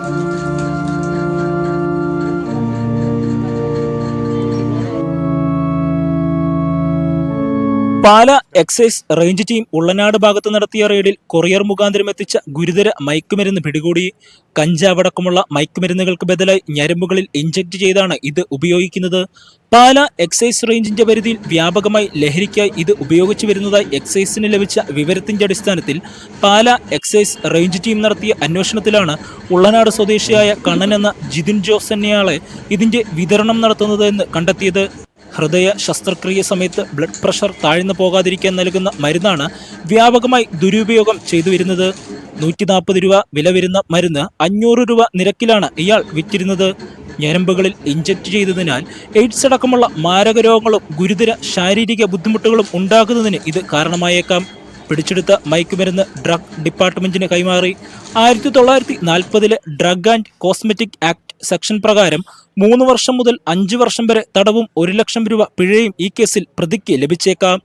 Thank you. Pala excise range team Ullanad ഭാഗത്ത് നടത്തിയ റെയ്ഡിൽ കൊറിയർ മുഖാന്തരം എത്തിച്ച ഗുരുതര മയക്കുമരുന്ന് പിടികൂടി. കഞ്ചാവടക്കമുള്ള മയക്കുമരുന്നുകൾക്ക് ബദലായി ഞരമ്പുകളിൽ ഇഞ്ചക്ട് ചെയ്താണ് ഇത് ഉപയോഗിക്കുന്നത്. പാല എക്സൈസ് റേഞ്ചിന്റെ പരിധിയിൽ വ്യാപകമായി ലഹരിക്കായി ഇത് ഉപയോഗിച്ചു വരുന്നതായി എക്സൈസിന് ലഭിച്ച വിവരത്തിന്റെ അടിസ്ഥാനത്തിൽ പാല എക്സൈസ് റേഞ്ച് ടീം നടത്തിയ അന്വേഷണത്തിലാണ് ഉള്ളനാട് സ്വദേശിയായ കണ്ണൻ എന്ന ജിതിൻ ജോസ് എന്നയാളെ ഇതിന്റെ വിതരണം നടത്തുന്നത് എന്ന് കണ്ടെത്തിയത്. ഹൃദയ ശസ്ത്രക്രിയ സമയത്ത് ബ്ലഡ് പ്രഷർ താഴ്ന്നു പോകാതിരിക്കാൻ നൽകുന്ന മരുന്നാണ് വ്യാപകമായി ദുരുപയോഗം ചെയ്തു വരുന്നത്. നൂറ്റി നാൽപ്പത് രൂപ വില വരുന്ന മരുന്ന് അഞ്ഞൂറ് രൂപ നിരക്കിലാണ് ഇയാൾ വിറ്റിരുന്നത്. ഞരമ്പുകളിൽ ഇഞ്ചക്ട് ചെയ്തതിനാൽ എയ്ഡ്സ് അടക്കമുള്ള മാരക രോഗങ്ങളും ഗുരുതര ശാരീരിക ബുദ്ധിമുട്ടുകളും ഉണ്ടാകുന്നതിന് ഇത് കാരണമായേക്കാം. പിടിച്ചെടുത്ത മയക്കുമരുന്ന് ഡ്രഗ് ഡിപ്പാർട്ട്മെന്റിന് കൈമാറി. ആയിരത്തി തൊള്ളായിരത്തി നാൽപ്പതിലെ drug and cosmetic act section പ്രകാരം മൂന്ന് വർഷം മുതൽ അഞ്ച് വർഷം വരെ തടവും ഒരു ലക്ഷം രൂപ പിഴയും ഈ കേസിൽ പ്രതിക്ക് ലഭിച്ചേക്കാം.